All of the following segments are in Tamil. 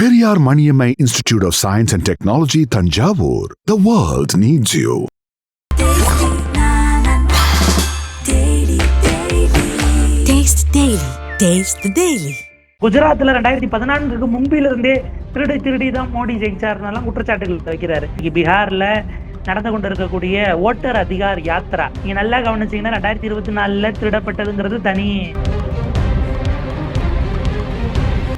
Periyar Maniammai Institute of Science and Technology, Tanjavur. The world needs you. Taste Daily. Taste the Daily. குஜராத்ல ரெண்டாயிரத்தி பதினான்குக்கு முன்பிலிருந்தே திருடி திருடி தான் மோடி ஜெயிச்சாருன்னெல்லாம் குற்றச்சாட்டுகள் வைக்கிறாரு இங்க பீகார்ல நடந்து கொண்டு இருக்கக்கூடிய ஓட்டர் அதிகார் யாத்ரா நீங்க நல்லா கவனிச்சீங்கன்னா ரெண்டாயிரத்தி இருபத்தி நாலுல திருடப்பட்டதுங்கிறது தனி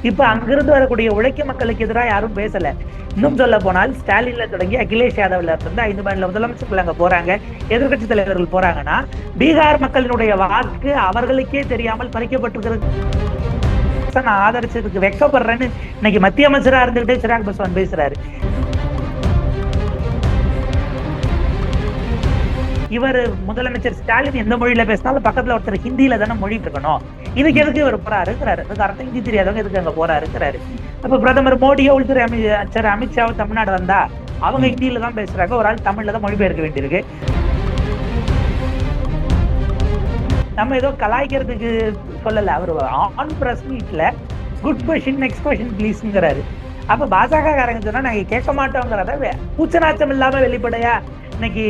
இப்ப அங்கிருந்து வரக்கூடிய உழைக்க மக்களுக்கு எதிராக யாரும் பேசல. இன்னும் சொல்ல போனால் ஸ்டாலின்ல தொடங்கி அகிலேஷ் யாதவ்ல இருந்து ஐந்து மாநில முதலமைச்சர்கள் அங்க போறாங்க. எதிர்கட்சி தலைவர்கள் போறாங்கன்னா பீகார் மக்களினுடைய வாக்கு அவர்களுக்கே தெரியாமல் பறிக்கப்பட்டிருக்கிறது. நான் ஆதரிச்சதுக்கு வெக்கப்படுறேன்னு இன்னைக்கு மத்திய அமைச்சரா இருந்துகிட்டே சிராக் பஸ்வான் பேசுறாரு. இவர் முதலமைச்சர் ஸ்டாலின் எந்த மொழியில பேசினாலும் பக்கத்துல ஒருத்தர் ஹிந்தியில தானே மொழி இருக்கணும் இதுக்கு எதுக்கு இவர் போறாருங்கிறாரு. அதுக்கு அர்த்தம் ஹிந்தி தெரியாதவங்க எதுக்கு அங்க போறாருங்கிறாரு. அப்ப பிரதமர் மோடியோ உள்துறை அமைச்சர் அமித்ஷாவோ தமிழ்நாடு வந்தா அவங்க ஹிந்தியில தான் பேசுறாங்க. ஒரு ஆள் தமிழ்ல தான் மொழிபெயர்க்க வேண்டியிருக்கு. நம்ம ஏதோ கலாய்க்கிறதுக்கு சொல்லல. அவர் ஆன் பிரஸ் மீட்ல குட் கொஷின் நெக்ஸ்ட் கொஷின் ப்ளீஸ்ங்கிறாரு அப்ப பாஜக காரங்க சொன்னா நாங்க கேட்க மாட்டோங்கிறத பூச்சநாச்சம் இல்லாம வெளிப்படையா இன்னைக்கு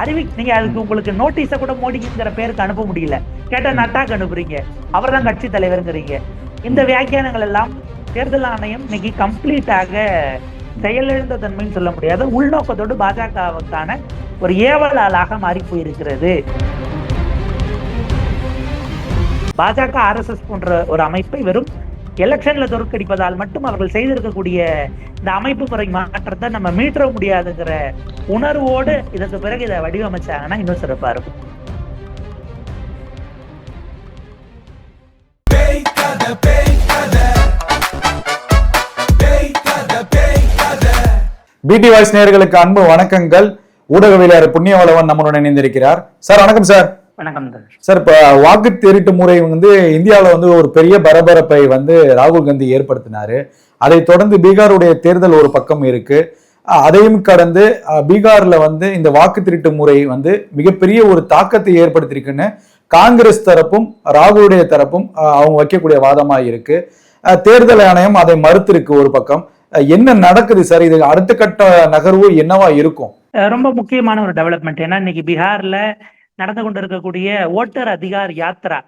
அறிவி நீங்க அதுக்கு உங்களுக்கு நோட்டீஸை கூட மோடிங்கிற பேருக்கு அனுப்ப முடியல. கேட்ட நட்டாக்கு அனுப்புறீங்க. அவர் தான் கட்சி தலைவருங்கிறீங்க. இந்த வியாக்கியானங்கள் எல்லாம் தேர்தல் ஆணையம் இன்னைக்கு கம்ப்ளீட்டாக செயலிழந்த தன்மைன்னு சொல்ல முடியாது. உள்நோக்கத்தோடு பாஜகவுக்கான ஒரு ஏவலாளாக மாறி போயிருக்கிறது பாஜக ஆர்எஸ்எஸ் போன்ற ஒரு அமைப்பை வெறும் எலெக்ஷன்ல தோற்கடிப்பதால் மட்டும் அவர்கள் செய்திருக்கக்கூடிய இந்த அமைப்பு முறை மாற்றத்தை நம்ம மீட்டர முடியாதுங்கிற உணர்வோடு இதற்கு பிறகு இதை வடிவமைச்சாங்கன்னா இன்னும் சிறப்பா இருக்கும். பிடி வாய்ஸ் நேயர்களுக்கு அன்பு வணக்கங்கள். ஊடகவியலாளர் புண்ணியவளவன் நம்மளுடன் இணைந்திருக்கிறார். சார் வணக்கம் சார். வணக்கம். சார் இப்ப வாக்கு திருட்டு முறை வந்து இந்தியாவில் வந்து ஒரு பெரிய பரபரப்பை வந்து ராகுல் காந்தி ஏற்படுத்தினாரு. அதை தொடர்ந்து பீகாருடைய தேர்தல் ஒரு பக்கம் இருக்கு. அதையும் கடந்து பீகார்ல வந்து இந்த வாக்கு திருட்டு முறை வந்து மிகப்பெரிய ஒரு தாக்கத்தை ஏற்படுத்தியிருக்குன்னு காங்கிரஸ் தரப்பும் ராகுலுடைய தரப்பும் அவங்க வைக்கக்கூடிய வாதமா இருக்கு. தேர்தல் ஆணையம் அதை மறுத்திருக்கு ஒரு பக்கம். என்ன நடக்குது சார்? இது அடுத்த கட்ட நகர்வு என்னவா இருக்கும்? ரொம்ப முக்கியமான ஒரு டெவலப்மெண்ட் ஏன்னா இன்னைக்கு பீகார்ல நடந்து கொண்டிருக்கக்கூடிய ஓட்டர் அதிகார் யாத்ரா.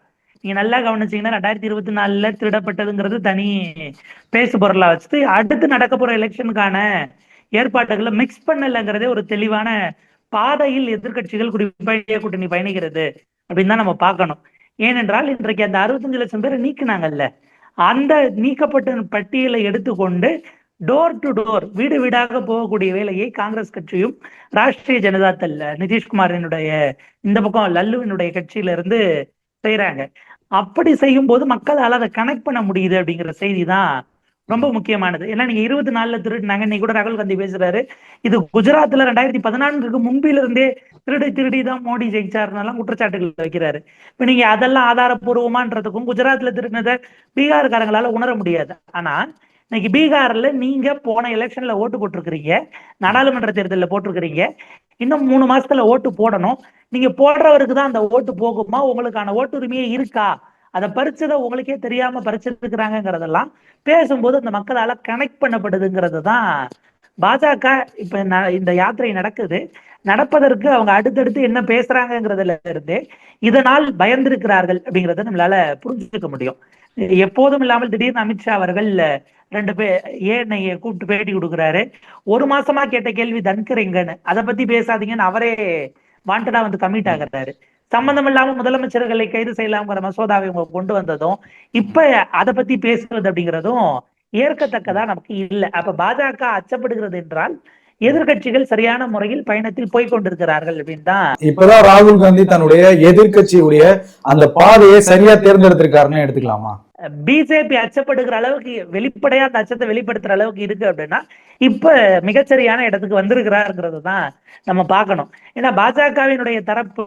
நீங்க நல்லா கவனிச்சீங்கன்னா ரெண்டாயிரத்தி இருபத்தி நாலுல திருடப்பட்டதுங்கிறது தனி பேசு பொருளா வச்சுட்டு அடுத்து நடக்க போற எலெக்ஷனுக்கான ஏற்பாடுகளை மிக்ஸ் பண்ணலங்கிறதே ஒரு தெளிவான பாதையில் எதிர்க்கட்சிகள் குறிப்பாக கூட்டணி பயணிக்கிறது அப்படின்னு தான் நம்ம பார்க்கணும். ஏனென்றால் இன்றைக்கு அந்த அறுபத்தஞ்சு லட்சம் பேரை நீக்குனாங்கல்ல. அந்த நீக்கப்பட்ட பட்டியலை எடுத்துக்கொண்டு டோர் டு டோர் வீடு வீடாக போகக்கூடிய வேலையை காங்கிரஸ் கட்சியும் ராஷ்டிரிய ஜனதா தள் நிதிஷ்குமாரினுடைய இந்த பக்கம் லல்லுவினுடைய கட்சியில இருந்து செய்யறாங்க அப்படி செய்யும் போது மக்களால் அதை கனெக்ட் பண்ண முடியுது அப்படிங்கிற செய்தி தான் ரொம்ப முக்கியமானது. ஏன்னா நீங்க இருபத்தி நாலுல திருடினாங்க இன்னைக்கு கூட ராகுல் காந்தி பேசுறாரு. இது குஜராத்ல ரெண்டாயிரத்தி பதினான்குக்கு முன்பில இருந்தே திருடி திருடி தான் மோடி ஜெயிச்சாருன்னெல்லாம் குற்றச்சாட்டுகள் வைக்கிறாரு. இப்ப நீங்க அதெல்லாம் ஆதாரப்பூர்வமான்றதுக்கும் குஜராத்ல திருடினதை பீகார்காரங்களால உணர முடியாது. ஆனா இன்னைக்கு பீகார்ல நீங்க போன எலெக்ஷன்ல ஓட்டு போட்டிருக்கிறீங்க நாடாளுமன்ற தேர்தலில் போட்டிருக்கிறீங்க. இன்னும் மூணு மாசத்துல ஓட்டு போடணும். நீங்க போடுறவருக்கு தான் அந்த ஓட்டு போகுமா? உங்களுக்கான ஓட்டுரிமையே இருக்கா? அதை பறிச்சதை உங்களுக்கே தெரியாம பறிச்சிருக்கிறாங்கிறதெல்லாம் பேசும்போது அந்த மக்களால கனெக்ட் பண்ணப்படுதுங்கிறது தான் பாஜக இப்ப ந- இந்த யாத்திரை நடக்குது. நடப்பதற்கு அவங்க அடுத்தடுத்து என்ன பேசுறாங்கிறதுல இருந்து இதனால் பயந்திருக்கிறார்கள் அப்படிங்கறத நம்மளால புரிஞ்சுக்க முடியும். எப்போதும் இல்லாமல் திடீர்னு அமித்ஷா அவர்கள் ரெண்டு பேர் ஏன் கூப்பிட்டு பேட்டி கொடுக்குறாரு. ஒரு மாசமா கேட்ட கேள்வி தன்கரிங்கன்னு அதை பத்தி பேசாதீங்கன்னு அவரே வாண்டடா வந்து கமிட் ஆகிறாரு. சம்பந்தம் இல்லாம முதலமைச்சர்களை கைது செய்யலாம்ங்கிற மசோதாவை இவங்க கொண்டு வந்ததும் இப்ப அதை பத்தி பேசுறது அப்படிங்கிறதும் ஏற்கத்தக்கதா நமக்கு இல்லை. அப்ப பாஜக அச்சப்படுகிறது என்றால் எதிர்க்கட்சிகள் சரியான முறையில் பயணத்தில் போய் கொண்டிருக்கிறார்கள் அப்படின்னு தான் இப்பதான் ராகுல் காந்தி தன்னுடைய எதிர்க்கட்சியுடைய அந்த பாதையை சரியா தேர்ந்தெடுத்திருக்காருன்னு எடுத்துக்கலாமா? பிஜேபி அச்சப்படுகிற அளவுக்கு வெளிப்படையா அந்த அச்சத்தை வெளிப்படுத்துற அளவுக்கு இருக்கு அப்படின்னா இப்ப மிகச்சரியான இடத்துக்கு வந்திருக்கிறாருங்கிறது தான் நம்ம பார்க்கணும். ஏன்னா பாஜகவினுடைய தரப்பு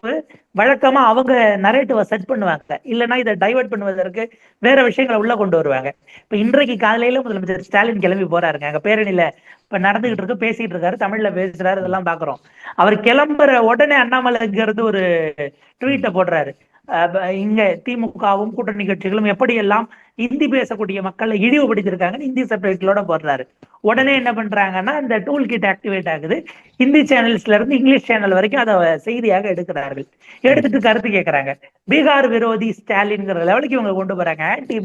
வழக்கமா அவங்க நரேட்டிவை செட் பண்ணுவாங்க. இல்லைன்னா இதை டைவர்ட் பண்ணுவதற்கு வேற விஷயங்களை உள்ள கொண்டு வருவாங்க. இப்ப இன்றைக்கு காலையில முதலமைச்சர் ஸ்டாலின் கிளம்பி போறாருங்க. அங்க பேரணியில இப்ப நடந்துகிட்டு இருக்கு பேசிட்டு இருக்காரு தமிழ்ல பேசுறாரு இதெல்லாம் பாக்குறோம் அவர் கிளம்புற உடனே அண்ணாமலைங்கிறது ஒரு ட்வீட்டை போடுறாரு. இங்க திமுகவும் கூட்டணி கட்சிகளும் எப்படியெல்லாம் இந்தி பேசக்கூடிய மக்களை இழிவுபடுத்திருக்காங்கன்னு இந்தி சப்டைட்டிலோட போடுறாரு. உடனே என்ன பண்றாங்கன்னா இந்த டூல் கிட் ஆக்டிவேட் ஆகுது. இந்தி சேனல்ஸ்ல இருந்து இங்கிலீஷ் சேனல் வரைக்கும் அதை செய்தியாக எடுக்கிறார்கள். எடுத்துட்டு கருத்து கேட்கிறாங்க பீகார் விரோதி ஸ்டாலின்ங்கிற லெவலுக்கு இவங்க கொண்டு போறாங்க. ஆன்டி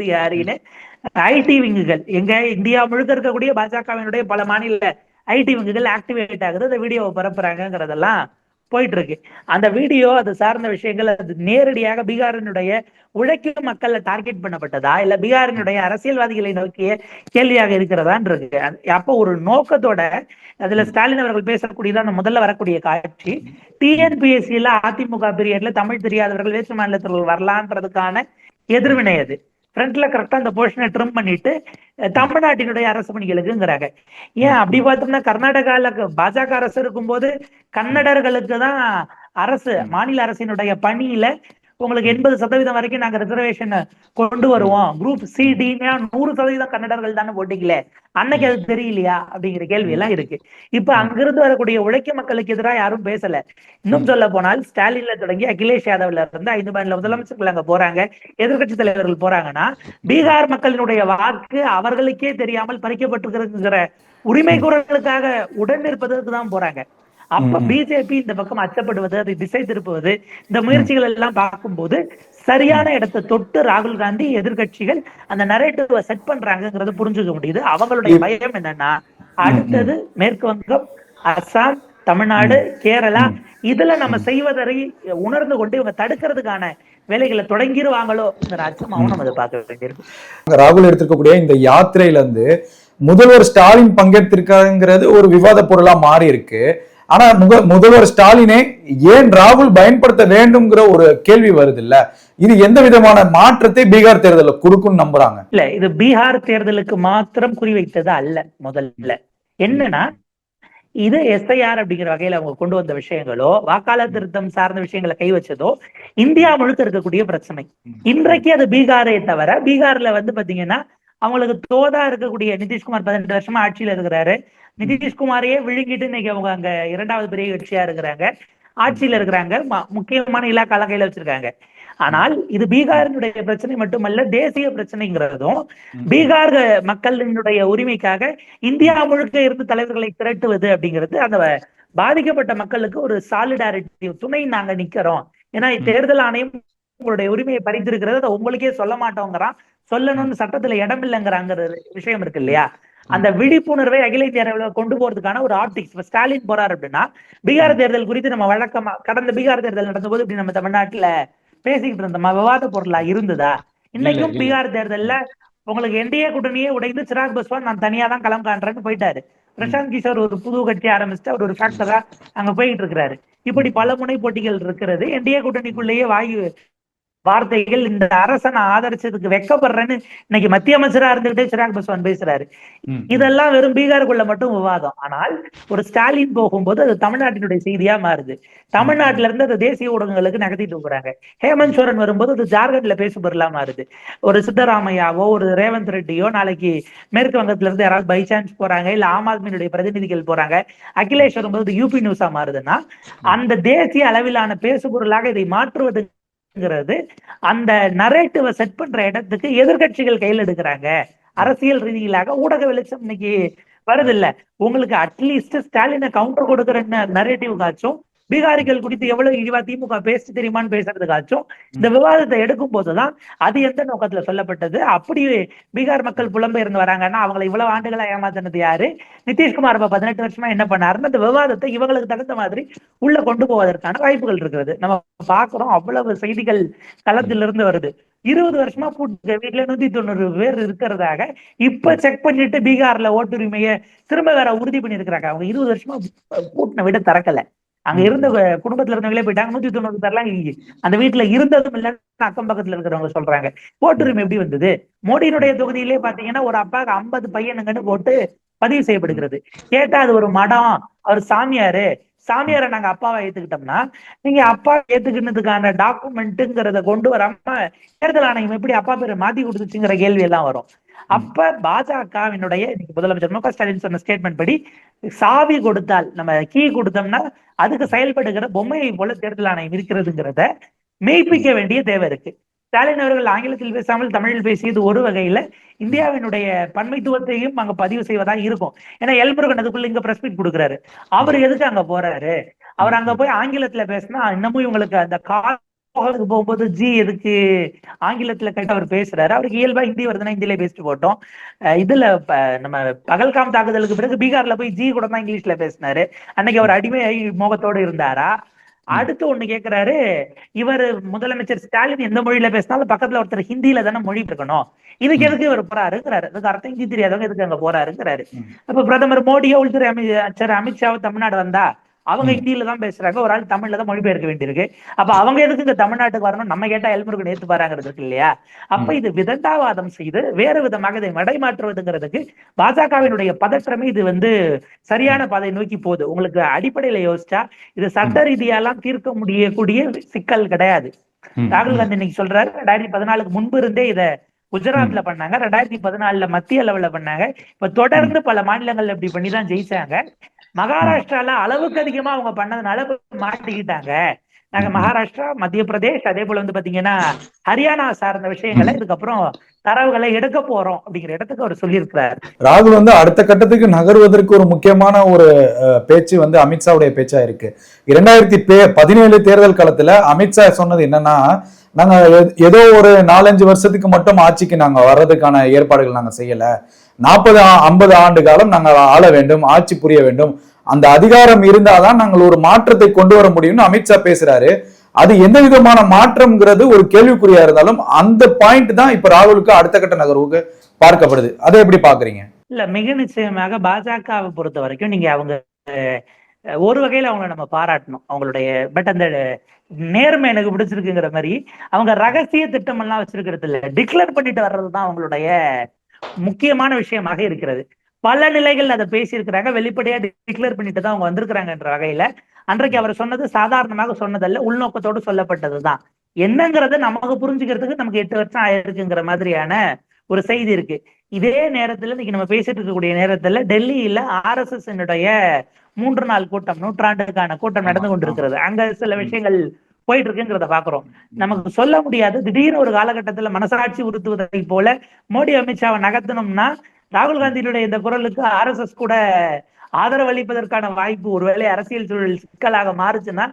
ஐடி விங்குகள். எங்க இந்தியா முழுக்க இருக்கக்கூடிய பாஜகவினுடைய பல மாநில ஐடி விங்குகள் ஆக்டிவேட் ஆகுது. அந்த வீடியோவை பரப்புறாங்கிறதெல்லாம் போயிட்டு இருக்கு அந்த வீடியோ அது சார்ந்த விஷயங்கள் அது நேரடியாக பீகாரினுடைய உழைக்கும் மக்களை டார்கெட் பண்ணப்பட்டதா? இல்ல பீகாரினுடைய அரசியல்வாதிகளை நோக்கிய கேள்வியாக இருக்கிறதான்னு இருக்கு. அப்போ ஒரு நோக்கத்தோட அதுல ஸ்டாலின் அவர்கள் பேசக்கூடியதான் முதல்ல வரக்கூடிய காட்சி டிஎன்பிஎஸ்சியில அதிமுக பீரியட்ல தமிழ் தெரியாதவர்கள் வேற்று மாநிலத்தில் வரலான்றதுக்கான எதிர்வினை அது. ஃப்ரண்ட்ல கரெக்டா அந்த போர்ஷனை ட்ரிம் பண்ணிட்டு தமிழ்நாட்டினுடைய அரசு பணிகளுக்குங்கிறாங்க. ஏன் அப்படி பார்த்தோம்னா கர்நாடகால பாஜக அரசு இருக்கும்போது கன்னடர்களுக்கு தான் அரசு மாநில அரசினுடைய பணியில உங்களுக்கு எண்பது சதவீதம் வரைக்கும் நாங்க ரிசர்வேஷன் கொண்டு வருவோம். குரூப் சி டினா நூறு சதவீதம் கன்னடர்கள் தானே போட்டிக்கல அன்னைக்கு அது தெரியலையா? அப்படிங்கிற கேள்வி எல்லாம் இருக்கு. இப்ப அங்கிருந்து வரக்கூடிய உழைக்கும் மக்களுக்கு எதிராக யாரும் பேசல. இன்னும் சொல்ல போனால் ஸ்டாலின்ல தொடங்கி அகிலேஷ் யாதவ்ல இருந்து ஐந்து மாநில முதலமைச்சர்கள் அங்க போறாங்க. எதிர்க்கட்சி தலைவர்கள் போறாங்கன்னா பீகார் மக்களினுடைய வாக்கு அவர்களுக்கே தெரியாமல் பறிக்கப்பட்டிருக்கிற உரிமை குரலுக்காக உடன் இருப்பதற்கு தான் போறாங்க. அப்ப பிஜேபி இந்த பக்கம் அச்சப்படுவது அதை திசை திருப்புவது இந்த முயற்சிகள் எல்லாம் பார்க்கும்போது சரியான இடத்தை தொட்டு ராகுல் காந்தி எதிர்க்கட்சிகள் அந்த நரேட்டிவ செட் பண்றாங்கங்கறத புரிஞ்சுக்க முடியுது. அவங்களுடைய பயம் என்னன்னா அடுத்தது மேற்கு வங்கம் அஸ்ஸாம் தமிழ்நாடு கேரளா இதுல நம்ம செய்வதை உணர்ந்து கொண்டு இவங்க தடுக்கிறதுக்கான வேலைகளை தொடங்கிருவாங்களோங்கிற அச்சம் அவனும் அதை பார்க்க வேண்டியிருக்கு. ராகுல் எடுத்திருக்கக்கூடிய இந்த யாத்திரையில இருந்து முதல்வர் ஸ்டாலின் பங்கெடுத்திருக்காங்கிறது ஒரு விவாத பொருளா மாறி இருக்கு ஆனா முக முதல்வர் ஸ்டாலினே ஏன் ராகுல் பயன்படுத்த வேண்டும்ங்கிற ஒரு கேள்வி வருது இல்ல இது எந்த விதமான மாற்றத்தை பீகார் தேர்தலில் கொடுக்கும்னு நம்புறாங்க? இல்ல இது பீகார் தேர்தலுக்கு மாத்திரம் குறிவைத்தது அல்ல முதல்ல. என்னன்னா இது எஸ்ஐஆர் அப்படிங்கிற வகையில அவங்க கொண்டு வந்த விஷயங்களோ வாக்காளர் திருத்தம் சார்ந்த விஷயங்களை கை வச்சதோ இந்தியா முழுக்க இருக்கக்கூடிய பிரச்சனை. இன்றைக்கு அது பீகாரே தவிர பீகார்ல வந்து பாத்தீங்கன்னா அவங்களுக்கு தோதா இருக்கக்கூடிய நிதிஷ்குமார் பதினெட்டு வருஷமா ஆட்சியில இருக்கிறாரு. நிதிஷ்குமாரையே விழுங்கிட்டு இன்னைக்கு அவங்க அங்க இரண்டாவது பெரிய கட்சியா இருக்கிறாங்க. ஆட்சியில இருக்கிறாங்க. முக்கியமான இலாக்கால கையில வச்சிருக்காங்க. ஆனால் இது பீகாரினுடைய பிரச்சனை மட்டுமல்ல தேசிய பிரச்சனைங்கிறதும் பீகார் மக்களினுடைய உரிமைக்காக இந்தியா முழுக்க இருந்து தலைவர்களை திரட்டுவது அப்படிங்கிறது அந்த பாதிக்கப்பட்ட மக்களுக்கு ஒரு சாலிடாரிட்டி துணை நாங்க நிக்கிறோம். ஏன்னா தேர்தல் ஆணையம் உங்களுடைய உரிமையை பறித்திருக்கிறது. அதை உங்களுக்கே சொல்ல மாட்டோங்கிறான். சொல்லணும்னு சட்டத்துல இடம் இல்லைங்கிறாங்கிற விஷயம் இருக்கு இல்லையா? அந்த விழிப்புணர்வை அகில இந்திய அளவில் கொண்டு போறதுக்கான ஒரு ஆப்டிக்ஸ் இப்ப ஸ்டாலின் போறாரு அப்படின்னா பீகார் தேர்தல் குறித்து நம்ம வழக்கமா கடந்த பீகார் தேர்தல் நடந்தபோது இப்படி நம்ம தமிழ்நாட்டுல பேசிக்கிட்டு இருந்தோமா? விவாத பொருளா இருந்ததா? இன்னைக்கும். பீகார் தேர்தல்ல உங்களுக்கு என்டிஏ கூட்டணியே உடைந்து சிராக் பஸ்வான் நான் தனியா தான் களம் காண்றேன்னு போயிட்டாரு. பிரசாந்த் கிஷோர் ஒரு புது கட்சி ஆரம்பிச்சுட்டு அவர் ஒரு ஃபேக்டரா அங்க போயிட்டு இருக்கிறாரு. இப்படி பல முனை போட்டிகள் இருக்கிறது என்டிஏ கூட்டணிக்குள்ளேயே வாயு வார்த்தைகள் இந்த அரசை நான் ஆதரிச்சதுக்கு வெக்கப்படுறேன்னு இன்னைக்கு மத்திய அமைச்சரா இருந்துகிட்டே சிராக் பஸ்வான் பேசுறாரு. இதெல்லாம் வெறும் பீகாருக்குள்ள மட்டும் விவாதம். ஆனால் ஒரு ஸ்டாலின் போகும்போது அது தமிழ்நாட்டினுடைய செய்தியா மாறுது. தமிழ்நாட்டுல இருந்து அது தேசிய ஊடகங்களுக்கு நகர்த்திட்டு போறாங்க. ஹேமந்த் சோரன் வரும்போது அது ஜார்க்கண்ட்ல பேசு பொருளா மாறுது. ஒரு சித்தராமையாவோ ஒரு ரேவந்த் ரெட்டியோ நாளைக்கு மேற்கு வங்கத்துல இருந்து யாராவது பை சான்ஸ் போறாங்க இல்ல ஆம் ஆத்மியினுடைய பிரதிநிதிகள் போறாங்க அகிலேஷ் வரும்போது யூபி நியூஸா மாறுதுன்னா அந்த தேசிய அளவிலான பேசு பொருளாக இதை மாற்றுவதுங்கிறது அந்த நரேட்டிவை செட் பண்ற இடத்துக்கு எதிர்க்கட்சிகள் கையில் எடுக்கிறாங்க. அரசியல் ரீதியிலாக ஊடக வெளிச்சம் இன்னைக்கு வருது இல்ல உங்களுக்கு அட்லீஸ்ட் ஸ்டாலினை கவுண்டர் கொடுக்கிற நரேட்டிவ்காச்சும் பீகாரிகள் குறித்து எவ்வளவு இழிவா திமுக பேச தெரியுமான்னு பேசுறதுக்காச்சும் இந்த விவாதத்தை எடுக்கும் போதுதான் அது எந்த நோக்கத்துல சொல்லப்பட்டது? அப்படி பீகார் மக்கள் புலம்பெயர்ந்து வராங்கன்னா அவங்களை இவ்வளவு ஆண்டுகளா ஏமாத்தினது யாரு? நிதிஷ்குமார் இப்ப பதினெட்டு வருஷமா என்ன பண்ணாருன்னு அந்த விவாதத்தை இவங்களுக்கு தகுந்த மாதிரி உள்ள கொண்டு போவதற்கான வாய்ப்புகள் இருக்கிறது நம்ம பாக்குறோம் அவ்வளவு செய்திகள் களத்திலிருந்து வருது. இருபது வருஷமா பூட்டு வீட்டுல நூத்தி தொண்ணூறு பேர் இருக்கிறதாக இப்ப செக் பண்ணிட்டு பீகார்ல ஓட்டுரிமையை திரும்ப வேற உறுதி பண்ணிருக்கிறாங்க அவங்க இருபது வருஷமா பூட்டின விட திறக்கல. அங்க இருந்த குடும்பத்துல இருந்தவங்களே போயிட்டாங்க நூத்தி தொண்ணூறு பேர்லாம் அந்த வீட்டுல இருந்ததும் இல்லைன்னு அக்கம் பக்கத்துல இருக்கிறவங்க சொல்றாங்க. ஓட்டுரிமை எப்படி வந்தது? மோடியினுடைய தொகுதியிலே பாத்தீங்கன்னா ஒரு அப்பாவுக்கு ஐம்பது பையனுங்கன்னு போட்டு பதிவு செய்யப்படுகிறது. கேட்டா அது ஒரு மடம். அவர் சாமியாரு. சாமியாரை நாங்க அப்பாவை ஏத்துக்கிட்டோம்னா நீங்க அப்பா ஏத்துக்கினதுக்கான டாக்குமெண்ட்டுங்கிறத கொண்டு வராம தேர்தல் ஆணையம் எப்படி அப்பா பேரை மாத்தி கொடுத்துச்சுங்கிற கேள்வி எல்லாம் வரும். அப்ப பாஜகவினுடைய இன்னைக்கு முதலமைச்சர் மு க ஸ்டாலின் சொன்ன ஸ்டேட்மெண்ட் படி சாவி கொடுத்தால் நம்ம கீ கொடுத்தோம்னா அதுக்கு செயல்படுகிற பொம்மையை போல தேர்தல் ஆணையம் இருக்கிறதுங்கிறத மெய்ப்பிக்க வேண்டிய தேவை இருக்கு. ஸ்டாலின் அவர்கள் ஆங்கிலத்தில் பேசாமல் தமிழில் பேசியது ஒரு வகையில இந்தியாவினுடைய பன்மைத்துவத்தையும் அங்க பதிவு செய்வதா இருக்கும். ஏன்னா எல்முருகன் அதுக்குள்ள இங்க பிரஸ் மீட் கொடுக்குறாரு. அவர் எதுக்கு அங்க போறாரு? அவர் அங்க போய் ஆங்கிலத்துல பேசினா இன்னமும் இவங்களுக்கு அந்த கால் போகும்போது ஜி எதுக்கு? ஆங்கிலத்துல கேட்டு அவர் பேசுறாரு. அவருக்கு இயல்பா ஹிந்தி வருதுன்னா ஹிந்தில பேசிட்டு போட்டோம். இதுல நம்ம பகல்காம் தாக்குதலுக்கு பிறகு பீகார்ல போய் ஜி கூட தான் இங்கிலீஷ்ல பேசினாரு. அன்னைக்கு அவர் அடிமையாகி மோகத்தோட இருந்தாரா? அடுத்து ஒண்ணு கேக்குறாரு. இவர் முதலமைச்சர் ஸ்டாலின் எந்த மொழியில பேசினாலும் பக்கத்துல ஒருத்தர் ஹிந்தியில தானே மொழி இருக்கணும் இதுக்கு எதுக்கு இவர் போறாருங்கிறாரு. அதுக்கு அர்த்தம் ஹிந்தி தெரியாதவங்க எதுக்கு அங்க போறாருங்கிறாரு. அப்ப பிரதமர் மோடியோ உள்துறை அமைச்சர் அமித்ஷாவோ தமிழ்நாடு வந்தா அவங்க. ஹிந்தியில தான் பேசுறாங்க. ஒரு ஆள் தமிழ்ல தான் மொழிபெயர்க்க வேண்டியிருக்கு. அப்ப அவங்க எதுக்கு இங்க தமிழ்நாட்டுக்கு வரணும்? நம்ம கேட்டா எல்முருகன் ஏத்து பாருங்கிறது இருக்கு இல்லையா? அப்ப இது விதண்டாவாதம் செய்து வேறு விதமாக இதை மடைமாற்றுவதுங்கிறதுக்கு பாஜகவினுடைய பதற்றமே இது வந்து சரியான பாதை நோக்கி போகுது. உங்களுக்கு அடிப்படையில யோசிச்சா இது சட்ட ரீதியாலாம் தீர்க்க முடியக்கூடிய சிக்கல் கிடையாது. ராகுல் காந்தி இன்னைக்கு சொல்றாரு ரெண்டாயிரத்தி பதினாலுக்கு முன்பு இருந்தே இத குஜராத்ல பண்ணாங்க. ரெண்டாயிரத்தி பதினாலுல மத்திய அளவுல பண்ணாங்க. இப்ப தொடர்ந்து பல மாநிலங்கள்ல இப்படி பண்ணி தான் ஜெயிச்சாங்க. மகாராஷ்டிரால அளவுக்கு அதிகமா அவங்க பண்ணதுனால மாட்டிக்கிட்டாங்க. நாங்க மகாராஷ்டிரா மத்திய பிரதேஷ் அதே போல வந்து பாத்தீங்கன்னா ஹரியானா சார்ந்த விஷயங்களை இதுக்கப்புறம் தரவுகளை எடுக்க போறோம் அப்படிங்கிற இடத்துக்கு அவர் சொல்லியிருக்கிறார். ராகுல் வந்து அடுத்த கட்டத்துக்கு நகர்வதற்கு ஒரு முக்கியமான ஒரு பேச்சு வந்து அமித்ஷாவுடைய பேச்சா இருக்கு. இரண்டாயிரத்தி பதினேழு தேர்தல் காலத்துல அமித்ஷா சொன்னது என்னன்னா நாங்க ஏதோ ஒரு நாலஞ்சு வருஷத்துக்கு மட்டும் ஆட்சிக்கு நாங்க வர்றதுக்கான ஏற்பாடுகள் நாங்க செய்யல. நாற்பது ஐம்பது ஆண்டு காலம் நாங்கள் ஆள வேண்டும் ஆட்சி புரிய வேண்டும். அந்த அதிகாரம் இருந்தாதான் நாங்கள் ஒரு மாற்றத்தை கொண்டு வர முடியும்னு அமித்ஷா பேசுறாரு. அது எந்த விதமான மாற்றம்ங்கிறது ஒரு கேள்விக்குறியா இருந்தாலும் அந்த பாயிண்ட் தான் இப்ப ராகுலுக்கு அடுத்த கட்ட நகர்வுக்கு பார்க்கப்படுது. அதை எப்படி பாக்குறீங்க இல்ல மிக நிச்சயமாக பாஜகவை பொறுத்த வரைக்கும் நீங்க அவங்க ஒரு வகையில அவங்கள நம்ம பாராட்டணும். அவங்களுடைய பட் அந்த நேர்மை எனக்கு பிடிச்சிருக்குங்கிற மாதிரி அவங்க ரகசிய திட்டம் எல்லாம் வச்சிருக்கிறது இல்ல. டிக்ளேர் பண்ணிட்டு வர்றதுதான் அவங்களுடைய முக்கியமான விஷயமாக இருக்கிறது. பல நிலைகள் அதை பேசியிருக்கிறாங்க. வெளிப்படையா டிக்ளேர் பண்ணிட்டு தான் அவங்க வந்திருக்கிறாங்கன்ற வகையில அன்றைக்கு அவர் சொன்னது சாதாரணமாக சொன்னதல்ல உள்நோக்கத்தோடு சொல்லப்பட்டதுதான். என்னங்கிறத நமக்கு புரிஞ்சுக்கிறதுக்கு நமக்கு எட்டு வருஷம் ஆயிருக்குங்கிற மாதிரியான ஒரு செய்தி இருக்கு. இதே நேரத்துல இன்னைக்கு நம்ம பேசிட்டு இருக்கக்கூடிய நேரத்துல டெல்லியில ஆர் எஸ் எஸ் மூன்று நாள் கூட்டம் நூற்றாண்டுக்கான கூட்டம் நடந்து கொண்டிருக்கிறது. அங்க சில. விஷயங்கள் போயிட்டு இருக்குங்கிறத பாக்குறோம் நமக்கு சொல்ல முடியாது. திடீர்னு ஒரு காலகட்டத்துல மனசாட்சி உறுத்துவதை போல மோடி அமித்ஷாவை நகர்த்தணும்னா ராகுல் காந்தியினுடைய இந்த குரலுக்கு ஆர் எஸ் எஸ் கூட ஆதரவு அளிப்பதற்கான வாய்ப்பு ஒருவேளை அரசியல் சூழல் சிக்கலாக மாறுச்சுன்னா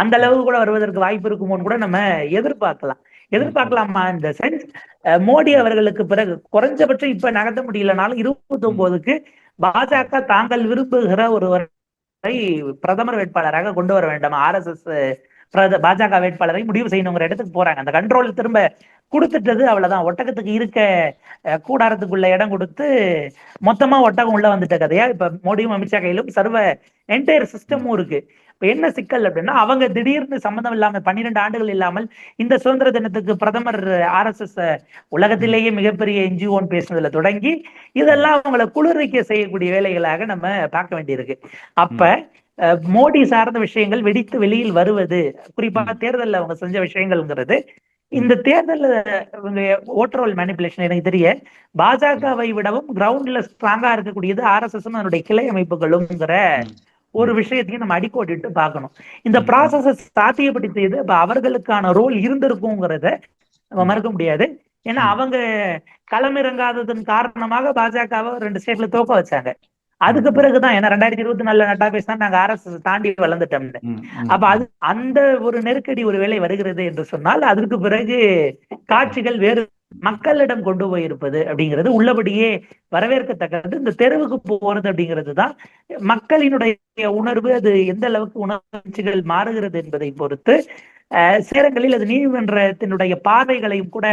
அந்த அளவு கூட வருவதற்கு வாய்ப்பு இருக்குமோன்னு கூட நம்ம எதிர்பார்க்கலாம். எதிர்பார்க்கலாமா? இந்த சென்ஸ் மோடி அவர்களுக்கு பிறகு குறைஞ்சபட்சம் இப்ப நகர்த்த முடியலனாலும் இருபத்தி ஒன்பதுக்கு பாஜக தாங்கள் விரும்புகிற ஒருவரை பிரதமர் வேட்பாளராக கொண்டு வர வேண்டாம்? ஆர் எஸ் எஸ் பாஜக வேட்பாளரை முடிவு செய்யணுங்கிற இடத்துக்கு போறாங்க. அந்த கண்ட்ரோல் திரும்ப கொடுத்துட்டது அவ்வளவுதான். ஒட்டகத்துக்கு இருக்க அஹ், கூடாரத்துக்குள்ள இடம் கொடுத்து மொத்தமா ஒட்டகம் உள்ள வந்துட்ட கதையா இப்ப மோடியும் அமித்ஷா கையிலும் சர்வ என்டையர் சிஸ்டமும் இருக்கு. இப்ப என்ன சிக்கல் அப்படின்னா அவங்க திடீர்னு சம்மந்தம் இல்லாம பன்னிரெண்டு ஆண்டுகள் இல்லாமல் இந்த சுதந்திர தினத்துக்கு பிரதமர் ஆர் எஸ் எஸ் உலகத்திலேயே மிகப்பெரிய என்ஜிஓன்னு பேசுனதுல தொடங்கி இதெல்லாம் அவங்கள குளிர்விக்க செய்யக்கூடிய வேலைகளாக நம்ம பார்க்க வேண்டியிருக்கு. அப்ப மோடி சார்ந்த விஷயங்கள் வெடித்து வெளியில் வருவது குறிப்பா தேர்தல்ல அவங்க செஞ்ச விஷயங்கள்ங்கிறது இந்த தேர்தல்ல இவங்க ஓட்டரோல் மேனிபுலேஷன் எனக்கு தெரிய பாஜகவை விடவும் கிரவுண்ட்ல ஸ்ட்ராங்கா இருக்கக்கூடியது ஆர் எஸ் எஸ் அதனுடைய கிளை அமைப்புகளுங்கிற ஒரு விஷயத்தையும் நம்ம அடிக்கோடிட்டு பார்க்கணும். இந்த ப்ராசஸ சாத்தியப்படுத்தியது அப்ப அவர்களுக்கான ரோல் இருந்திருக்குங்கிறத நம்ம மறுக்க முடியாது. ஏன்னா அவங்க களமிறங்காததன் காரணமாக பாஜகவை ரெண்டு ஸ்டேட்ல தோக்க வச்சாங்க. அதுக்கு பிறகுதான் ஏன்னா ரெண்டாயிரத்தி இருபத்தி நாலுல நட்டா பேசினா நாங்க ஆர்எஸ்எஸ் தாண்டி வளர்ந்துட்டோம்னு அப்ப அது அந்த ஒரு நெருக்கடி ஒரு வேலை வருகிறது என்று சொன்னால் அதற்கு பிறகு காட்சிகள் வேறு மக்களிடம் கொண்டு போயிருப்பது அப்படிங்கிறது உள்ளபடியே வரவேற்கத்தக்கது. இந்த தெருவுக்கு போறது அப்படிங்கிறது தான் மக்களினுடைய உணர்வு. அது எந்த அளவுக்கு உணர்ச்சிகள் மாறுகிறது என்பதை பொறுத்து சேரங்களில் அது நீதிமன்றத்தினுடைய பார்வைகளையும் கூட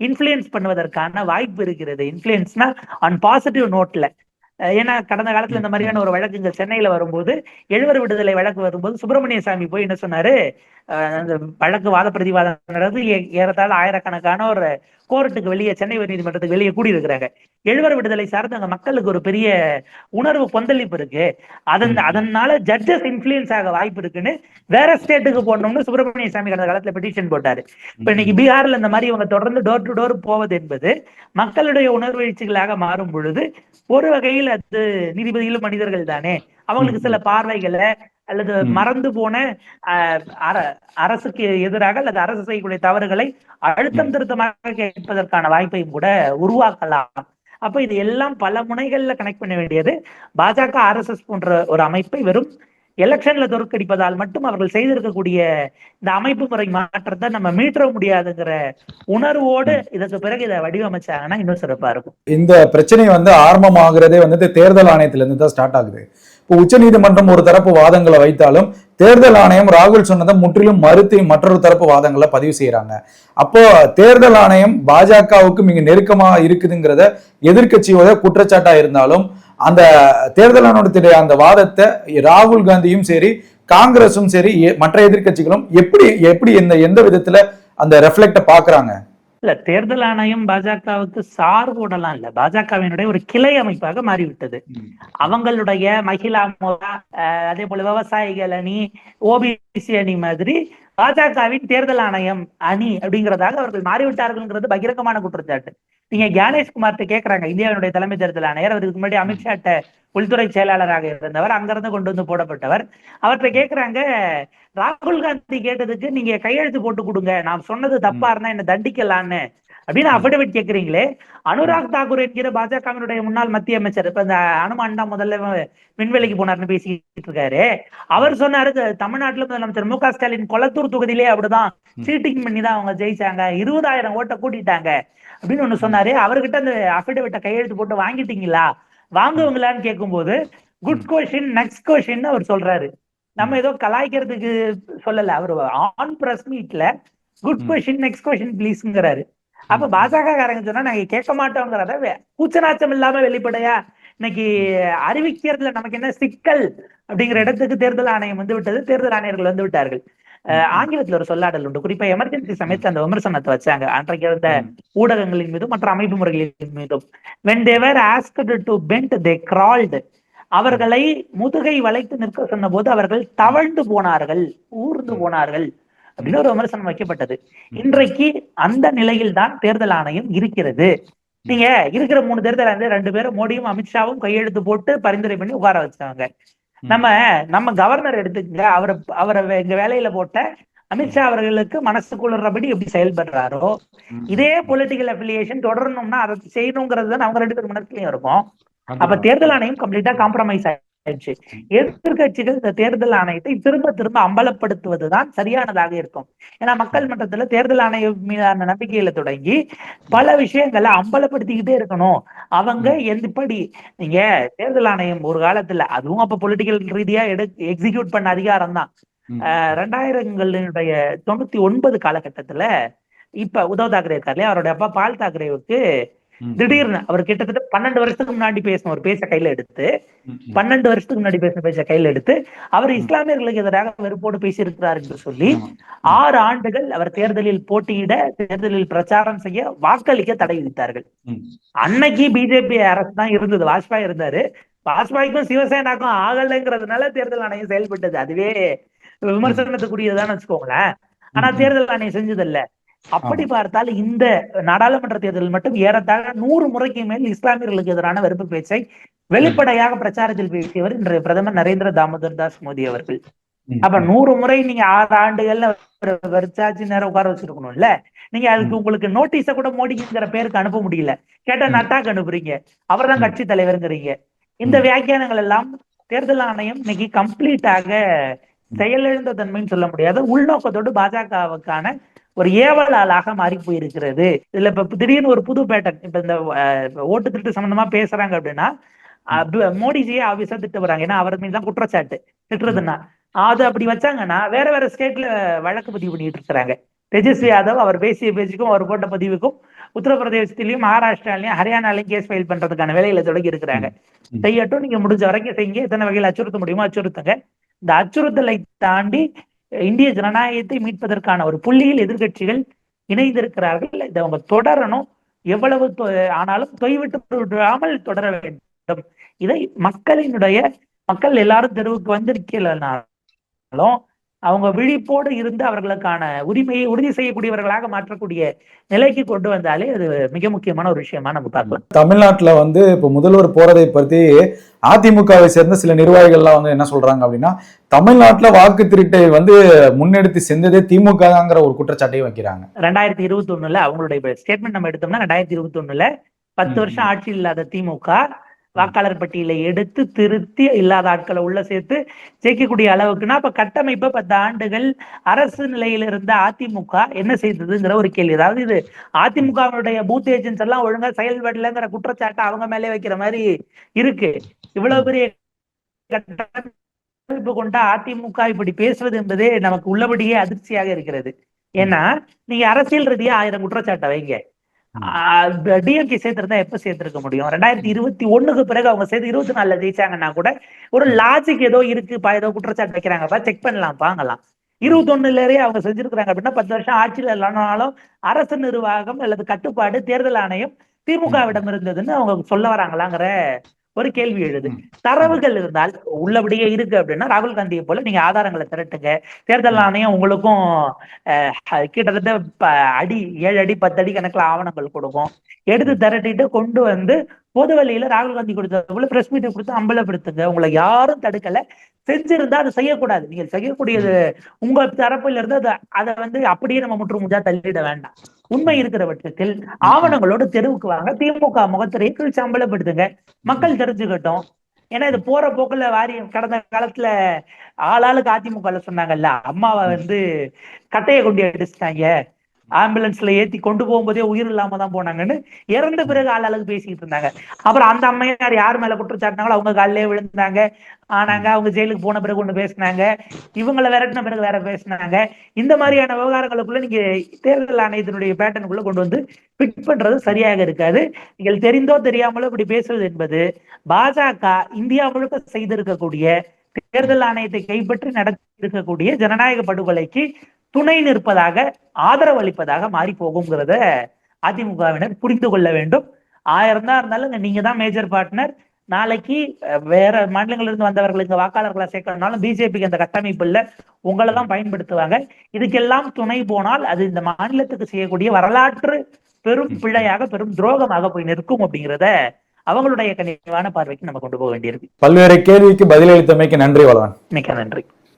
இன்ஃப்ளூயன்ஸ் பண்ணுவதற்கான வாய்ப்பு இருக்கிறது. இன்ஃப்ளூயன்ஸ்னா ஆன் பாசிட்டிவ் நோட்ல ஏன்னா கடந்த காலத்துல இந்த மாதிரியான ஒரு வழக்கு சென்னையில வரும்போது எழுவர் விடுதலை வழக்கு வரும்போது சுப்பிரமணிய சாமி போய் என்ன சொன்னாரு? அந்த வழக்கு வாத பிரதிவாதம் நடந்து ஏ- ஏறத்தாழ ஆயிரக்கணக்கான ஒரு கோர்ட்டுக்கு வெளியே சென்னை உயர்நீதிமன்றத்துக்கு வெளியே கூடி இருக்கிறாங்க எழுவர் விடுதலை சார்ந்து அங்க மக்களுக்கு ஒரு பெரிய உணர்வு கொந்தளிப்பு இருக்கு. அதன். அதனால ஜட்ஜஸ் இன்ஃபுளுயன்ஸ் ஆக வாய்ப்பு இருக்குன்னு வேற ஸ்டேட்டுக்கு போடணும்னு சுப்பிரமணிய சாமி கடந்த காலத்துல பெட்டிஷன் போட்டாரு. இப்ப இன்னைக்கு பீகார்ல இந்த மாதிரி இவங்க தொடர்ந்து டோர் டு டோர் போவது என்பது மக்களுடைய உணர்வெழுச்சிகளாக மாறும் பொழுது ஒரு வகையில் அது நீதிபதிகளும் மனிதர்கள் தானே. அவங்களுக்கு சில பார்வைகளை அல்லது. மறந்து போன அரசுக்கு எதிராக அல்லது அரசு செய்யக்கூடிய தவறுகளை அழுத்தம் திருத்தமாக கேட்பதற்கான வாய்ப்பையும் கூட உருவாக்கலாம். அப்ப இது எல்லாம் பல முனைகள்ல கனெக்ட் பண்ண வேண்டியது. பாஜக ஆர்எஸ்எஸ் போன்ற ஒரு அமைப்பை வெறும் எலெக்ஷன்ல தோற்கடிப்பதால் மட்டும் அவர்கள் செய்திருக்கக்கூடிய இந்த அமைப்பு முறை மாற்றத்தை நம்ம மீட்ட முடியாதுங்கிற உணர்வோடு இதற்கு பிறகு இதை வடிவமைச்சாங்கன்னா இன்னும் சிறப்பா இருக்கும். இந்த பிரச்சனை வந்து ஆரம்பமாகிறதே வந்து தேர்தல் ஆணையத்திலிருந்து தான் ஸ்டார்ட் ஆகுது. இப்போ உச்சநீதிமன்றம் ஒரு தரப்பு வாதங்களை வைத்தாலும் தேர்தல் ஆணையம் ராகுல் சொன்னதை முற்றிலும் மறுத்து மற்றொரு தரப்பு வாதங்களை பதிவு செய்யறாங்க. அப்போ தேர்தல் ஆணையம் பாஜகவுக்கு மிக நெருக்கமா இருக்குதுங்கிறத எதிர்க்கட்சியோட குற்றச்சாட்டா இருந்தாலும் அந்த தேர்தல் ஆணையத்துடைய அந்த வாதத்தை ராகுல் காந்தியும் சரி காங்கிரஸும் சரி எ- மற்ற எதிர்க்கட்சிகளும் எப்படி எப்படி இந்த எந்த விதத்துல அந்த ரெஃப்ளெக்ட பாக்குறாங்க இல்ல தேர்தல் ஆணையம் பாஜகவுக்கு சார்புடலாம் இல்ல. பாஜகவினுடைய ஒரு கிளை அமைப்பாக மாறிவிட்டது. அவங்களுடைய மகிழா அஹ், அதே போல விவசாயிகள் அணி ஓபிசி அணி மாதிரி பாஜகவின் தேர்தல் ஆணையம் அணி அப்படிங்கிறதாக அவர்கள் மாறிவிட்டார்கள்ங்கிறது பகிரங்கமான குற்றச்சாட்டு. நீங்க ஞானேஷ்குமார்ட்ட கேக்குறாங்க இந்தியாவினுடைய தலைமை தேர்தல் ஆணையர். அவருக்கு முன்னாடி அமித்ஷாட்ட உள்துறை செயலாளராக இருந்தவர் அங்கிருந்து கொண்டு வந்து போடப்பட்டவர். அவர்கிட்ட கேட்கறாங்க ராகுல் காந்தி கேட்டதுக்கு நீங்க கையெழுத்து போட்டு கொடுங்க நான் சொன்னது தப்பா இருந்தா என்ன தண்டிக்கலான்னு. அப்படின்னு அபிடவிட் கேக்குறீங்களே? அனுராக் தாக்கூர் என்கிற பாஜகவினுடைய முன்னாள் மத்திய அமைச்சர் இப்ப இந்த அனுமான் தான் முதல்ல விண்வெளிக்கு போனார்னு பேசிட்டு இருக்காரு. அவர் சொன்னாரு "த- தமிழ்நாட்டுல முதலமைச்சர் மு க ஸ்டாலின் கொளத்தூர் தொகுதியிலே அப்படிதான் சீட்டிங் பண்ணி தான் அவங்க ஜெயிச்சாங்க. இருபதாயிரம் ஓட்டை கூட்டிட்டாங்க. அப்படின்னு ஒண்ணு சொன்னாரு. அவர்கிட்ட அந்த அபிடவிட்ட கையெழுத்து போட்டு வாங்கிட்டீங்களா? வாங்குவீங்களான்னு கேட்கும்போது குட் கொஷின் நெக்ஸ்ட் கொஷின் அவர் சொல்றாரு. நம்ம ஏதோ கலாய்க்கிறதுக்கு சொல்லல. அவர் ஆன் பிரஸ் மீட்ல குட். கொஷின் நெக்ஸ்ட் கொஷின் ப்ளீஸ்ங்கிறாரு அப்ப பாஜக காரங்க சொன்னா நாங்க கேட்க மாட்டோங்கிறத கூச்சநாச்சம் இல்லாம வெளிப்படையா இன்னைக்கு அறிவிக்கிறதுல நமக்கு என்ன சிக்கல் அப்படிங்கிற இடத்துக்கு தேர்தல் ஆணையம் வந்து விட்டது தேர்தல் ஆணையர்கள் வந்து விட்டார்கள். ஆங்கிலத்துல ஒரு சொல்லாடல் உண்டு. குறிப்பா எமர்ஜென்சி சமயத்துல அந்த விமர்சனத்தை வச்சாங்க. அன்றைக்கு இருந்த ஊடகங்களின் மீதும் மற்ற அமைப்பு முறைகளின் மீதும். They were asked to bend they crawled. அவர்களை முதுகை வளைத்து நிற்க சொன்னபோது அவர்கள் தவழ்ந்து போனார்கள் ஊர்ந்து போனார்கள். அப்படின்னு ஒரு விமர்சனம் வைக்கப்பட்டது. இன்றைக்கு அந்த நிலையில் தான் தேர்தல் ஆணையம் இருக்கிறது. நீங்க இருக்கிற மூணு தேர்தல் வந்து ரெண்டு பேரும் மோடியும் அமித்ஷாவும் கையெழுத்து போட்டு பரிந்துரை பண்ணி உட்கார வச்சாங்க. நம்ம நம்ம கவர்னர் எடுத்துக்கங்க அவரை அவரை எங்க வேலையில போட்ட அமித்ஷா அவர்களுக்கு மனசு குளிர்றபடி எப்படி செயல்படுறாரோ இதே பொலிட்டிக்கல் அஃபிலியேஷன் தொடரணும்னா அதை செய்யணுங்கிறது தான் அவங்க ரெண்டு பேர் மனசுலயும் இருக்கும். அப்ப தேர்தல் ஆணையம் கம்ப்ளீட்டா காம்ப்ரமைஸ் ஆயிடுச்சு. எதிர்கட்சிகள் இந்த தேர்தல் ஆணையத்தை திரும்ப திரும்ப அம்பலப்படுத்துவதுதான் சரியானதாக இருக்கும். ஏன்னா மக்கள் மன்றத்துல தேர்தல் ஆணையம் மீதான நம்பிக்கையில தொடங்கி பல விஷயங்களை அம்பலப்படுத்திக்கிட்டே இருக்கணும். அவங்க எந்தபடி நீங்க தேர்தல் ஆணையம் ஒரு காலத்துல அதுவும் அப்ப பொலிட்டிக்கல் ரீதியா எடு எக்ஸிக்யூட் பண்ண அதிகாரம் தான். ரெண்டாயிரங்களுடைய தொண்ணூத்தி ஒன்பது காலகட்டத்துல இப்ப உத்தவ் தாக்கரே இருக்காரு அவருடைய அப்பா பால் தாக்கரேவுக்கு. திடீர்னு அவர் கிட்டத்தட்ட பன்னெண்டு வருஷத்துக்கு முன்னாடி பேசின ஒரு பேச்ச கையில எடுத்து பன்னெண்டு வருஷத்துக்கு முன்னாடி பேசின பேச்ச கையில எடுத்து அவர் இஸ்லாமியர்களுக்கு எதிராக வெறுப்போடு பேசியிருக்கிறார் என்று சொல்லி ஆறு ஆண்டுகள் அவர் தேர்தலில் போட்டியிட தேர்தலில் பிரச்சாரம் செய்ய வாக்களிக்க தடை விதித்தார்கள். அன்னைக்கு பிஜேபி அரசு தான் இருந்தது. வாஜ்பாய் இருந்தாரு. வாஜ்பாய்க்கும் சிவசேனாக்கும் ஆகலைங்கிறதுனால தேர்தல் ஆணையம் செயல்பட்டது. அதுவே விமர்சனத்துக்குரியதுதான் வச்சுக்கோங்களேன். ஆனா. தேர்தல் ஆணையம் செஞ்சதில்ல. அப்படி பார்த்தால் இந்த நாடாளுமன்ற தேர்தலில் மட்டும் ஏறத்தாழ நூறு முறைக்கு மேல் இஸ்லாமியர்களுக்கு எதிரான வெறுப்பு பேச்சை வெளிப்படையாக பிரச்சாரத்தில் பேசியவர் இன்றைய பிரதமர் நரேந்திர தாமோதர் தாஸ் மோடி அவர்கள். அப்ப நூறு முறை நீங்க ஆறு ஆண்டுகள்ல வச்சாச்சு நேரம் உட்கார வச்சிருக்கணும்ல. நீங்க அதுக்கு உங்களுக்கு நோட்டீஸ கூட மோடிங்கிற பேருக்கு அனுப்ப முடியல. கேட்டா நட்டாக்கு அனுப்புறீங்க. அவர்தான் ம். கட்சி தலைவருங்கிறீங்க. இந்த. வியாக்கியானங்கள் எல்லாம் தேர்தல் ஆணையம் இன்னைக்கு கம்ப்ளீட்டாக செயலிழந்த தன்மைன்னு சொல்ல முடியாது. உள்நோக்கத்தோடு பாஜகவுக்கான ஒரு ஏவலாளாக மாறி போயிருக்கிறது இதுல இப்ப திடீர்னு ஒரு புது பேட்டர்ன் இப்ப இந்த ஓட்டு திருட்டு சம்பந்தமா பேசுறாங்க அப்படின்னா மோடிஜியே ஆபீஸா திட்டு வராங்க ஏன்னா அவர் மீது தான் குற்றச்சாட்டு. திட்டுறதுன்னா. அது அப்படி வச்சாங்கன்னா வேற வேற ஸ்டேட்ல வழக்கு பதிவு பண்ணிட்டு இருக்கிறாங்க. தேஜஸ்வி யாதவ் அவர் பேசிய பேச்சுக்கும் அவர் போட்ட பதிவுக்கும் உத்தரப்பிரதேசத்திலயும் மகாராஷ்டிராலையும் ஹரியானாலையும் கேஸ் ஃபைல் பண்றதுக்கான வேலையில தொடங்கி இருக்கிறாங்க. செய்யட்டும் நீங்க முடிஞ்ச வரைக்கும் செய்யுங்க. எத்தனை வகையில் அச்சுறுத்த முடியுமோ அச்சுறுத்துங்க. இந்த அச்சுறுத்தலை தாண்டி இந்திய ஜனநாயகத்தை மீட்பதற்கான ஒரு புள்ளியில் எதிர்கட்சிகள் இணைந்திருக்கிறார்கள். இதை அவங்க தொடரணும். எவ்வளவு தொ- ஆனாலும் தொய்விட்டு விடாமல் தொடர வேண்டும். இதை மக்களினுடைய மக்கள் எல்லாரும் தெருவுக்கு வந்திருக்கலனாலும் அவங்க விழிப்போடு இருந்து அவர்களுக்கான உரிமையை உறுதி செய்யக்கூடியவர்களாக மாற்றக்கூடிய நிலைக்கு கொண்டு வந்தாலே அது மிக முக்கியமான ஒரு விஷயமா நம்ம பார்க்கலாம் தமிழ்நாட்டுல வந்து இப்போ முதல்வர் போறதை பத்தி அதிமுகவை சேர்ந்த சில நிர்வாகிகள்லாம் வந்து என்ன சொல்றாங்க அப்படின்னா தமிழ்நாட்டுல வாக்கு திருட்டை வந்து முன்னெடுத்து செஞ்சதே திமுகங்கிற ஒரு குற்றச்சாட்டையும் வைக்கிறாங்க ரெண்டாயிரத்தி இருபத்தி ஒண்ணுல அவங்களுடைய ஸ்டேட்மெண்ட் நம்ம எடுத்தோம்னா ரெண்டாயிரத்தி இருபத்தி ஒண்ணுல பத்து. வருஷம் ஆட்சி இல்லாத திமுக வாக்காளர் பட்டியலை எடுத்து திருத்தி இல்லாத ஆட்களை உள்ள சேர்த்து ஜெயிக்கக்கூடிய அளவுக்குன்னா அப்ப கட்டமைப்பு பத்து ஆண்டுகள் அரசு நிலையில இருந்த அதிமுக என்ன செய்ததுங்கிற ஒரு கேள்வி. அதாவது இது அதிமுகவினுடைய பூத் ஏஜென்ட்ஸ் எல்லாம் ஒழுங்கா செயல்படலங்கிற குற்றச்சாட்டை அவங்க மேலே வைக்கிற மாதிரி இருக்கு. இவ்வளவு பெரிய கட்டமைப்பு கொண்ட அதிமுக இப்படி பேசுவது என்பதே நமக்கு உள்ளபடியே அதிர்ச்சியாக இருக்கிறது. ஏன்னா நீங்க அரசியல் ரீதியா ஆயிரம் குற்றச்சாட்டை வைங்க. டிஎம்கே சேர்த்திருந்தா எப்ப சேர்த்திருக்க முடியும்? ரெண்டாயிரத்தி இருபத்தி ஒண்ணுக்கு பிறகு அவங்க சேர்த்து இருபத்தி நாலுல ஜெயிச்சாங்கன்னா கூட ஒரு லாஜிக் ஏதோ இருக்குப்பா ஏதோ குற்றச்சாட்டு வைக்கிறாங்கப்பா செக் பண்ணலாம் பாங்கலாம் இருபத்தி ஒண்ணுலயே அவங்க செஞ்சிருக்கிறாங்க அப்படின்னா பத்து வருஷம் ஆட்சியில் இல்லைனாலும் அரசு நிர்வாகம் அல்லது கட்டுப்பாடு தேர்தல் ஆணையம் திமுகவிடம் இருந்ததுன்னு அவங்க சொல்ல வராங்களாங்கிற ஒரு கேள்வி எழுது. தரவுகள் இருந்தால் உள்ளபடியே இருக்கு அப்படின்னா ராகுல் காந்தியை போல நீங்க ஆதாரங்களை திரட்டுங்க. தேர்தல் ஆணையம் உங்களுக்கும் அஹ், கிட்டத்தட்ட அடி ஏழு அடி பத்து அடி கணக்குல ஆவணங்கள் கொடுக்கும். எடுத்து திரட்டிட்டு கொண்டு வந்து போதவெளியில ராகுல் காந்தி கொடுத்த போல பிரஸ் மீட் கொடுத்து அம்பலப்படுத்துங்க. உங்களை யாரும் தடுக்கல. செஞ்சிருந்தா அதை செய்யக்கூடாது. நீங்க செய்யக்கூடியது உங்க தரப்புல இருந்து அதை அதை வந்து அப்படியே நம்ம முற்று முஞ்சா தள்ளிட வேண்டாம். உண்மை இருக்கிற பட்சத்தில் ஆவணங்களோடு தெருவுக்கு வாங்க. திமுக முகத்திரையை கிழிச்சு அம்பலப்படுத்துங்க. மக்கள் தெரிஞ்சுக்கட்டும். ஏன்னா இது போற போக்குல வாரி கடந்த காலத்துல ஆளாளுக்கு அதிமுக சொன்னாங்கல்ல அம்மாவை வந்து கட்டையை கொண்டு அடிச்சிட்டாங்க. ஆம்புலன்ஸ்ல ஏத்தி கொண்டு போகும்போதே உயிர் இல்லாம தான் போனாங்கன்னு இறந்த பிறகு ஆள் அளவுக்கு பேசிக்கிட்டு இருந்தாங்க. அப்புறம் அந்த அம்மையார் யார் மேல குற்றச்சாட்டினாங்களோ அவங்க காலிலே விழுந்தாங்க. ஆனாங்க அவங்க ஜெயிலுக்கு போன பிறகு ஒண்ணு பேசினாங்க. இவங்கள விரட்டின பிறகு வேற பேசினாங்க. இந்த மாதிரியான விவகாரங்களுக்குள்ள நீங்க தேர்தல் ஆணையத்தினுடைய பேட்டர்னுக்குள்ள கொண்டு வந்து ஃபிட் பண்றது சரியாக இருக்காது. நீங்கள் தெரிந்தோ தெரியாமலோ இப்படி பேசுவது என்பது பாஜக இந்தியா முழுக்க செய்திருக்கக்கூடிய தேர்தல் ஆணையத்தை கைப்பற்றி நடத்தி இருக்கக்கூடிய ஜனநாயக படுகொலைக்கு துணை நிற்பதாக ஆதரவு அளிப்பதாக மாறி போகுங்கிறத அதிமுகவினர் புரிந்து கொள்ள வேண்டும். ஆயிரம் தான் இருந்தாலும் நீங்க தான் மேஜர் பார்ட்னர் நாளைக்கு வேற மாநிலங்கள்ல இருந்து வந்தவர்களுக்கு வாக்காளர்களை சேர்க்கறதுனாலும் பிஜேபிக்கு அந்த கட்டமைப்பு இல்ல. உங்களை தான் பயன்படுத்துவாங்க. இதுக்கெல்லாம் துணை போனால் அது இந்த மாநிலத்துக்கு செய்யக்கூடிய வரலாற்று பெரும் பிழையாக பெரும் துரோகமாக போய் நிற்கும் அப்படிங்கிறத அவங்களுடைய கனிவான பார்வைக்கு நம்ம கொண்டு போக வேண்டியிருக்கு. பல்வேறு கேள்விக்கு பதிலளித்தமைக்கு நன்றி வளவன். மிக்க நன்றி.